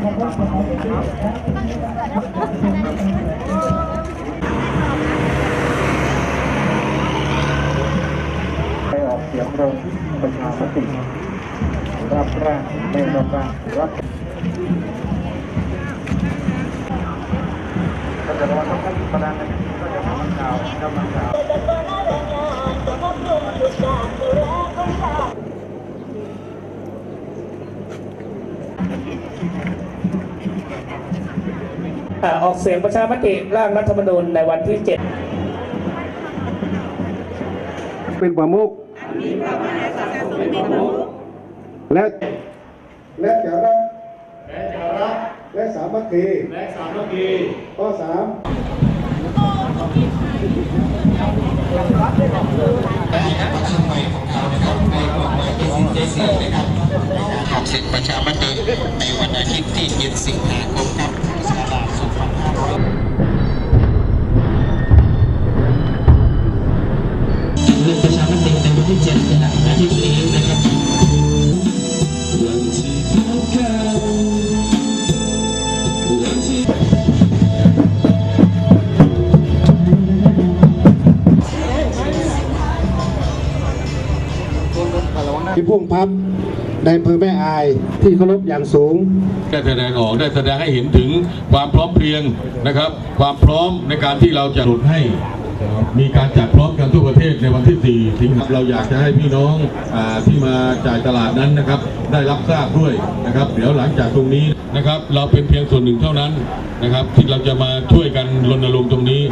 ไปออกเสียงลงประชามติรับร่างไม่รับร่างรับก็จะรอต้องให้ประธานก็จะทำข่าวทำข่าว อ่าออกเสียงประชามติร่างรัฐธรรมนูญในวันที่ 7 เป็นประมุขและและจะรักและจะรักและสามัคคีและสามัคคีข้อสาม ออกเสียงประชามติในวันอาทิตย์ที่ 20 สิงหาคม ที่พุ่งพับในอำเภอแม่อายที่เคารพอย่างสูง ได้แสดงออกได้แสดงให้เห็นถึงความพร้อมเพรียงนะครับ ความพร้อมในการที่เราจะหลุดให้มีการจัดพร้อมกันทั่วประเทศในวันที่4สิงเราอยากจะให้พี่น้องอที่มาจ่ายตลาดนั้นนะครับ ได้รับทราบด้วยนะครับ เดี๋ยวหลังจากตรงนี้นะครับ เราเป็นเพียงส่วนหนึ่งเท่านั้นนะครับ ที่เราจะมาช่วยกันรณรงค์ตรงนี้